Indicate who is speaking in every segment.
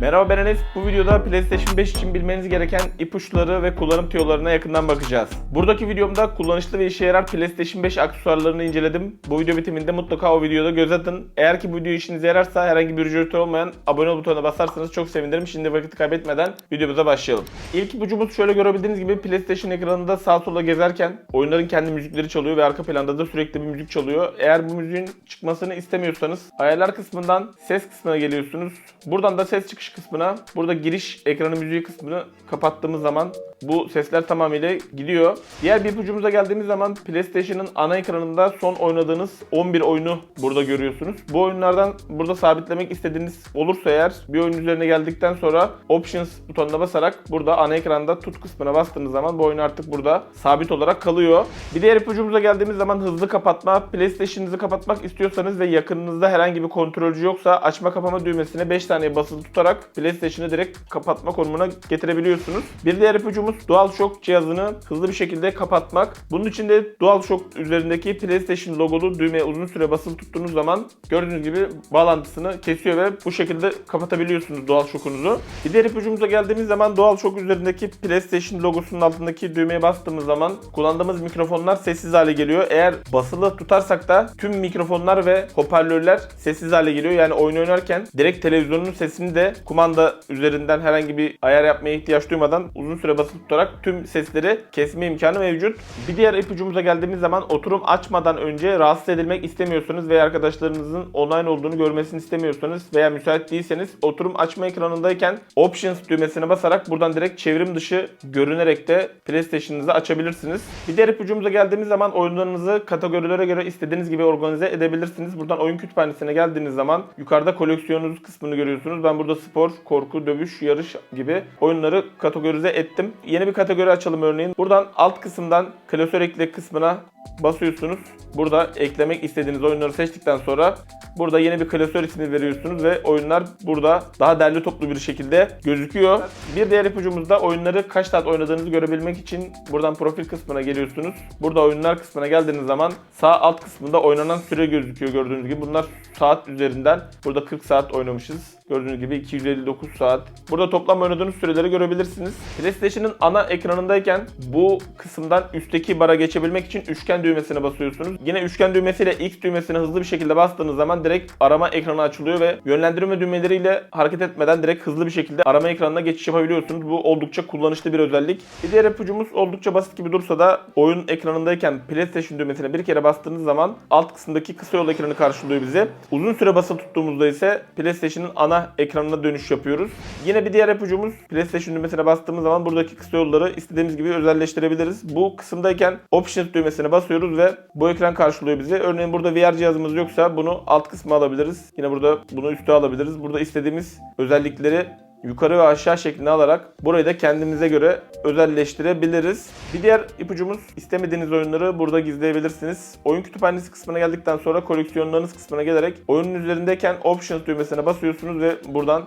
Speaker 1: Merhaba ben Enes. Bu videoda PlayStation 5 için bilmeniz gereken ipuçları ve kullanım tüyolarına yakından bakacağız. Buradaki videomda kullanışlı ve işe yarar PlayStation 5 aksesuarlarını inceledim. Bu video bitiminde mutlaka o videoda göz atın. Eğer ki bu video işinize yararsa herhangi bir ücreti olmayan abone ol butonuna basarsanız çok sevinirim. Şimdi vakit kaybetmeden videomuza başlayalım. İlk ipucumuz şöyle görebildiğiniz gibi PlayStation ekranında sağ sola gezerken oyunların kendi müzikleri çalıyor ve arka planda da sürekli bir müzik çalıyor. Eğer bu müziğin çıkmasını istemiyorsanız ayarlar kısmından ses kısmına geliyorsunuz. Buradan da ses çıkış kısmına, burada giriş ekranı müziği kısmını kapattığımız zaman bu sesler tamamıyla gidiyor. Diğer bir ipucumuza geldiğimiz zaman PlayStation'ın ana ekranında son oynadığınız 11 oyunu burada görüyorsunuz. Bu oyunlardan burada sabitlemek istediğiniz olursa eğer bir oyun üzerine geldikten sonra Options butonuna basarak burada ana ekranda tut kısmına bastığınız zaman bu oyun artık burada sabit olarak kalıyor. Bir diğer ipucumuza geldiğimiz zaman hızlı kapatma. PlayStation'ınızı kapatmak istiyorsanız ve yakınınızda herhangi bir kontrolcü yoksa açma kapama düğmesine 5 saniye basılı tutarak PlayStation'ı direkt kapatma konumuna getirebiliyorsunuz. Bir diğer ipucumuz DualShock cihazını hızlı bir şekilde kapatmak. Bunun için de DualShock üzerindeki PlayStation logolu düğmeye uzun süre basılı tuttuğunuz zaman gördüğünüz gibi bağlantısını kesiyor ve bu şekilde kapatabiliyorsunuz DualShock'unuzu. Bir diğer ipucumuza geldiğimiz zaman DualShock üzerindeki PlayStation logosunun altındaki düğmeye bastığımız zaman kullandığımız mikrofonlar sessiz hale geliyor. Eğer basılı tutarsak da tüm mikrofonlar ve hoparlörler sessiz hale geliyor. Yani oyun oynarken direkt televizyonun sesini de kumanda üzerinden herhangi bir ayar yapmaya ihtiyaç duymadan uzun süre basılı tutarak tüm sesleri kesme imkanı mevcut. Bir diğer ipucumuza geldiğimiz zaman oturum açmadan önce rahatsız edilmek istemiyorsanız veya arkadaşlarınızın online olduğunu görmesini istemiyorsanız veya müsait değilseniz oturum açma ekranındayken Options düğmesine basarak buradan direkt çevrim dışı görünerek de PlayStation'ınızı açabilirsiniz. Bir diğer ipucumuza geldiğimiz zaman oyunlarınızı kategorilere göre istediğiniz gibi organize edebilirsiniz. Buradan oyun kütüphanesine geldiğiniz zaman yukarıda koleksiyonunuz kısmını görüyorsunuz. Ben burada spor, korku, dövüş, yarış gibi oyunları kategorize ettim. Yeni bir kategori açalım örneğin. Buradan alt kısımdan klasör ekle kısmına basıyorsunuz. Burada eklemek istediğiniz oyunları seçtikten sonra burada yeni bir klasör ismi veriyorsunuz ve oyunlar burada daha derli toplu bir şekilde gözüküyor. Bir diğer ipucumuzda oyunları kaç saat oynadığınızı görebilmek için buradan profil kısmına geliyorsunuz. Burada oyunlar kısmına geldiğiniz zaman sağ alt kısmında oynanan süre gözüküyor gördüğünüz gibi. Bunlar saat üzerinden. Burada 40 saat oynamışız. Gördüğünüz gibi 259 saat. Burada toplam oynadığınız süreleri görebilirsiniz. PlayStation'ın ana ekranındayken bu kısımdan üstteki bara geçebilmek için üçgen düğmesine basıyorsunuz. Yine üçgen düğmesiyle X düğmesine hızlı bir şekilde bastığınız zaman direkt arama ekranı açılıyor ve yönlendirme düğmeleriyle hareket etmeden direkt hızlı bir şekilde arama ekranına geçiş yapabiliyorsunuz. Bu oldukça kullanışlı bir özellik. Bir diğer ipucumuz oldukça basit gibi dursa da oyun ekranındayken PlayStation düğmesine bir kere bastığınız zaman alt kısımdaki kısa yol ekranı karşılıyor bizi. Uzun süre basılı tuttuğumuzda ise PlayStation'ın ana ekranına dönüş yapıyoruz. Yine bir diğer ipucumuz PlayStation düğmesine bastığımız zaman buradaki kısa yolları istediğimiz gibi özelleştirebiliriz. Bu kısımdayken Options düğmesine basıyoruz ve bu ekran karşılıyor bizi. Örneğin burada VR cihazımız yoksa bunu alt kısma alabiliriz. Yine burada bunu üste alabiliriz. Burada istediğimiz özellikleri yukarı ve aşağı şeklinde alarak burayı da kendimize göre özelleştirebiliriz. Bir diğer ipucumuz istemediğiniz oyunları burada gizleyebilirsiniz. Oyun kütüphanesi kısmına geldikten sonra koleksiyonlarınız kısmına gelerek oyunun üzerindeyken Options düğmesine basıyorsunuz ve buradan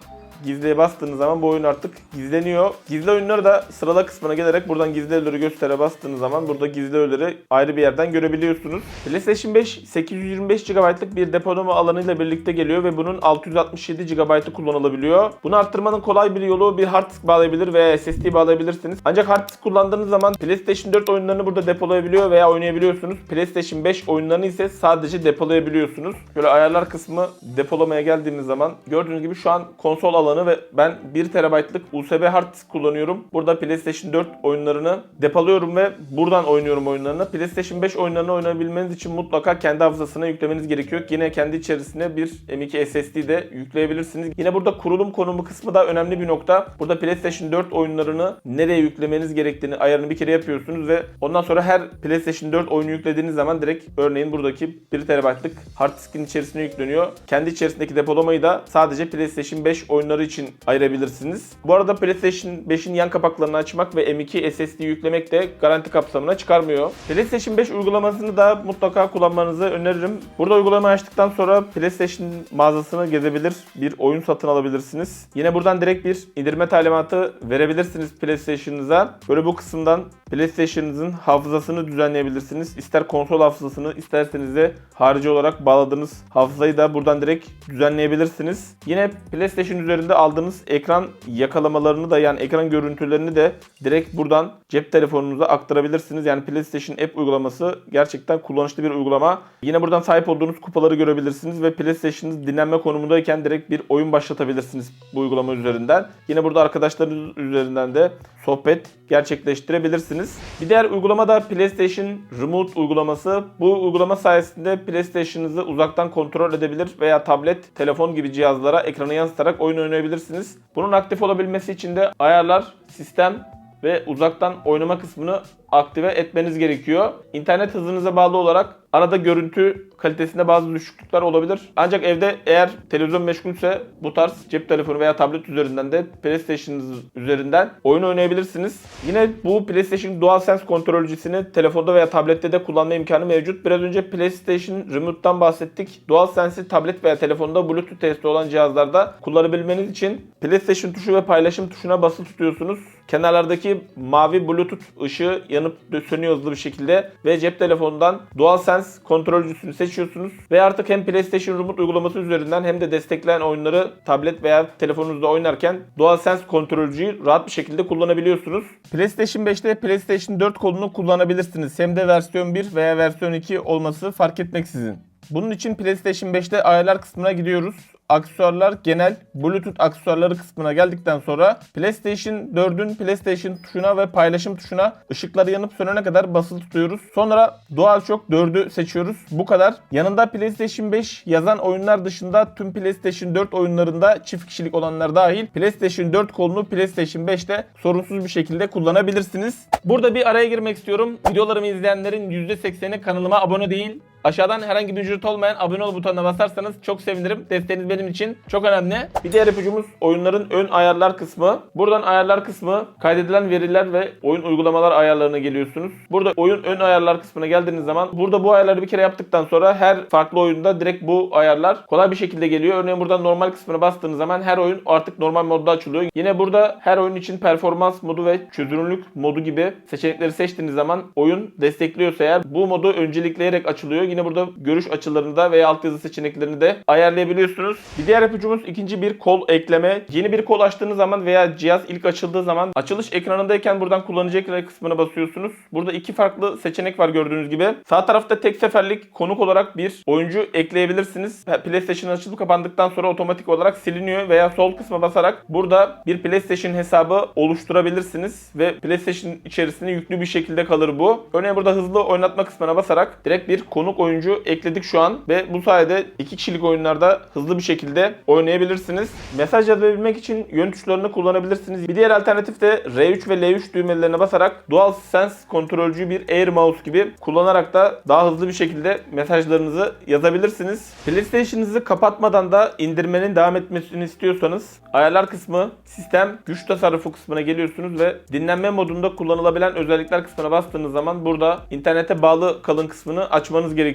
Speaker 1: Gizliye bastığınız zaman bu oyun artık gizleniyor. Gizli oyunları da sırala kısmına gelerek buradan gizli öğeleri göstere bastığınız zaman burada gizli öğeleri ayrı bir yerden görebiliyorsunuz. PlayStation 5 825 GB'lık bir depolama alanıyla birlikte geliyor ve bunun 667 GB'ı kullanılabiliyor. Bunu arttırmanın kolay bir yolu bir hard disk bağlayabilir veya SSD bağlayabilirsiniz. Ancak hard disk kullandığınız zaman PlayStation 4 oyunlarını burada depolayabiliyor veya oynayabiliyorsunuz. PlayStation 5 oyunlarını ise sadece depolayabiliyorsunuz. Şöyle ayarlar kısmı depolamaya geldiğimiz zaman gördüğünüz gibi şu an konsol alanı ve ben 1 TB'lık USB hard disk kullanıyorum. Burada PlayStation 4 oyunlarını depoluyorum ve buradan oynuyorum oyunlarını. PlayStation 5 oyunlarını oynayabilmeniz için mutlaka kendi hafızasına yüklemeniz gerekiyor. Yine kendi içerisine bir M.2 SSD de yükleyebilirsiniz. Yine burada kurulum konumu kısmı da önemli bir nokta. Burada PlayStation 4 oyunlarını nereye yüklemeniz gerektiğini ayarını bir kere yapıyorsunuz ve ondan sonra her PlayStation 4 oyunu yüklediğiniz zaman direkt örneğin buradaki 1 TB'lık hard diskin içerisine yükleniyor. Kendi içerisindeki depolamayı da sadece PlayStation 5 oyunları için ayırabilirsiniz. Bu arada PlayStation 5'in yan kapaklarını açmak ve M.2 SSD yüklemek de garanti kapsamına çıkarmıyor. PlayStation 5 uygulamasını da mutlaka kullanmanızı öneririm. Burada uygulamayı açtıktan sonra PlayStation mağazasını gezebilir, bir oyun satın alabilirsiniz. Yine buradan direkt bir indirme talimatı verebilirsiniz PlayStation'ınıza. Böyle bu kısımdan PlayStation'ınızın hafızasını düzenleyebilirsiniz. İster konsol hafızasını isterseniz de harici olarak bağladığınız hafızayı da buradan direkt düzenleyebilirsiniz. Yine PlayStation üzerinde şekilde aldığınız ekran yakalamalarını da yani ekran görüntülerini de direkt buradan cep telefonunuza aktarabilirsiniz. Yani PlayStation App uygulaması gerçekten kullanışlı bir uygulama. Yine buradan sahip olduğunuz kupaları görebilirsiniz ve PlayStation'ınız dinlenme konumundayken direkt bir oyun başlatabilirsiniz bu uygulama üzerinden. Yine burada arkadaşlarınız üzerinden de sohbet gerçekleştirebilirsiniz. Bir diğer uygulama da PlayStation Remote uygulaması. Bu uygulama sayesinde PlayStation'ınızı uzaktan kontrol edebilir veya tablet, telefon gibi cihazlara ekranı yansıtarak oyun oynayabilirsiniz. Bunun aktif olabilmesi için de ayarlar, sistem ve uzaktan oynama kısmını aktive etmeniz gerekiyor. İnternet hızınıza bağlı olarak arada görüntü kalitesinde bazı düşüklükler olabilir. Ancak evde eğer televizyon meşgulse bu tarz cep telefonu veya tablet üzerinden de PlayStation üzerinden oyun oynayabilirsiniz. Yine bu PlayStation DualSense kontrolcüsünü telefonda veya tablette de kullanma imkanı mevcut. Biraz önce PlayStation Remote'dan bahsettik. DualSense'i tablet veya telefonda Bluetooth testi olan cihazlarda kullanabilmeniz için PlayStation tuşu ve paylaşım tuşuna basılı tutuyorsunuz. Kenarlardaki mavi Bluetooth ışığı yanıp sönüyor hızlı bir şekilde ve cep telefonundan DualSense kontrolcüsünü seçiyorsunuz ve artık hem PlayStation Remote uygulaması üzerinden hem de destekleyen oyunları tablet veya telefonunuzda oynarken DualSense kontrolcüyü rahat bir şekilde kullanabiliyorsunuz. PlayStation 5'te PlayStation 4 kolunu kullanabilirsiniz. Hem de versiyon 1 veya versiyon 2 olması fark etmeksizin. Bunun için PlayStation 5'te ayarlar kısmına gidiyoruz. Aksesuarlar genel Bluetooth aksesuarları kısmına geldikten sonra PlayStation 4'ün PlayStation tuşuna ve paylaşım tuşuna ışıkları yanıp sönene kadar basılı tutuyoruz. Sonra DualShock 4'ü seçiyoruz. Bu kadar. Yanında PlayStation 5 yazan oyunlar dışında tüm PlayStation 4 oyunlarında çift kişilik olanlar dahil PlayStation 4 kolunu PlayStation 5'te sorunsuz bir şekilde kullanabilirsiniz. Burada bir araya girmek istiyorum. Videolarımı izleyenlerin %80'i kanalıma abone değil. Aşağıdan herhangi bir ücret olmayan abone ol butonuna basarsanız çok sevinirim. Desteğiniz benim için çok önemli. Bir diğer ipucumuz oyunların ön ayarlar kısmı. Buradan ayarlar kısmı kaydedilen veriler ve oyun uygulamalar ayarlarına geliyorsunuz. Burada oyun ön ayarlar kısmına geldiğiniz zaman burada bu ayarları bir kere yaptıktan sonra her farklı oyunda direkt bu ayarlar kolay bir şekilde geliyor. Örneğin buradan normal kısmına bastığınız zaman her oyun artık normal modda açılıyor. Yine burada her oyun için performans modu ve çözünürlük modu gibi seçenekleri seçtiğiniz zaman oyun destekliyorsa eğer bu modu öncelikleyerek açılıyor. Yine burada görüş açılarında veya altyazı seçeneklerini de ayarlayabiliyorsunuz. Bir diğer ipucumuz ikinci bir kol ekleme. Yeni bir kol açtığınız zaman veya cihaz ilk açıldığı zaman açılış ekranındayken buradan kullanıcı ekranı kısmına basıyorsunuz. Burada iki farklı seçenek var gördüğünüz gibi. Sağ tarafta tek seferlik konuk olarak bir oyuncu ekleyebilirsiniz. PlayStation açılıp kapandıktan sonra otomatik olarak siliniyor veya sol kısma basarak burada bir PlayStation hesabı oluşturabilirsiniz ve PlayStation içerisinde yüklü bir şekilde kalır bu. Örneğin burada hızlı oynatma kısmına basarak direkt bir konuk oyuncu ekledik şu an ve bu sayede iki kişilik oyunlarda hızlı bir şekilde oynayabilirsiniz. Mesaj yazabilmek için yön tuşlarını kullanabilirsiniz. Bir diğer alternatif de R3 ve L3 düğmelerine basarak DualSense kontrolcü bir Air Mouse gibi kullanarak da daha hızlı bir şekilde mesajlarınızı yazabilirsiniz. PlayStation'ınızı kapatmadan da indirmenin devam etmesini istiyorsanız ayarlar kısmı, sistem, güç tasarrufu kısmına geliyorsunuz ve dinlenme modunda kullanılabilen özellikler kısmına bastığınız zaman burada internete bağlı kalın kısmını açmanız gerekiyor.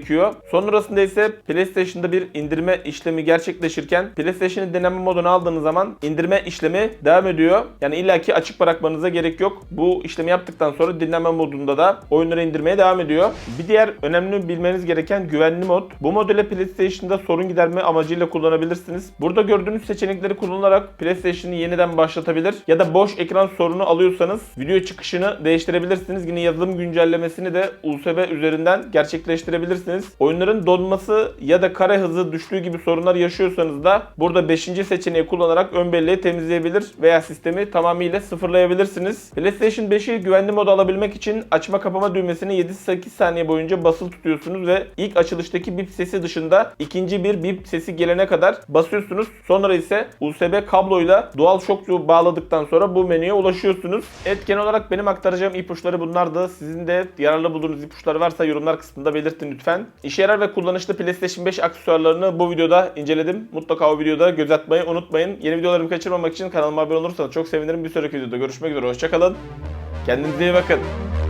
Speaker 1: Sonrasında ise PlayStation'da bir indirme işlemi gerçekleşirken PlayStation'ın dinlenme modunu aldığınız zaman indirme işlemi devam ediyor. Yani illaki açık bırakmanıza gerek yok. Bu işlemi yaptıktan sonra dinlenme modunda da oyunları indirmeye devam ediyor. Bir diğer önemli bilmeniz gereken güvenli mod. Bu mod ile PlayStation'da sorun giderme amacıyla kullanabilirsiniz. Burada gördüğünüz seçenekleri kullanarak PlayStation'ı yeniden başlatabilir ya da boş ekran sorunu alıyorsanız video çıkışını değiştirebilirsiniz. Yine yazılım güncellemesini de USB üzerinden gerçekleştirebilirsiniz. Oyunların donması ya da kare hızı düştüğü gibi sorunlar yaşıyorsanız da burada 5. seçeneği kullanarak ön belleği temizleyebilir veya sistemi tamamıyla sıfırlayabilirsiniz. PlayStation 5'i güvenli moda alabilmek için açma kapama düğmesini 7-8 saniye boyunca basılı tutuyorsunuz ve ilk açılıştaki bip sesi dışında ikinci bir bip sesi gelene kadar basıyorsunuz. Sonra ise USB kabloyla DualShock'u bağladıktan sonra bu menüye ulaşıyorsunuz. Genel olarak benim aktaracağım ipuçları bunlardı. Sizin de yararlı bulduğunuz ipuçları varsa yorumlar kısmında belirtin lütfen. İşe yarar ve kullanışlı PlayStation 5 aksesuarlarını bu videoda inceledim. Mutlaka o videoda göz atmayı unutmayın. Yeni videolarımı kaçırmamak için kanalıma abone olursanız çok sevinirim. Bir sonraki videoda görüşmek üzere. Hoşçakalın. Kendinize iyi bakın.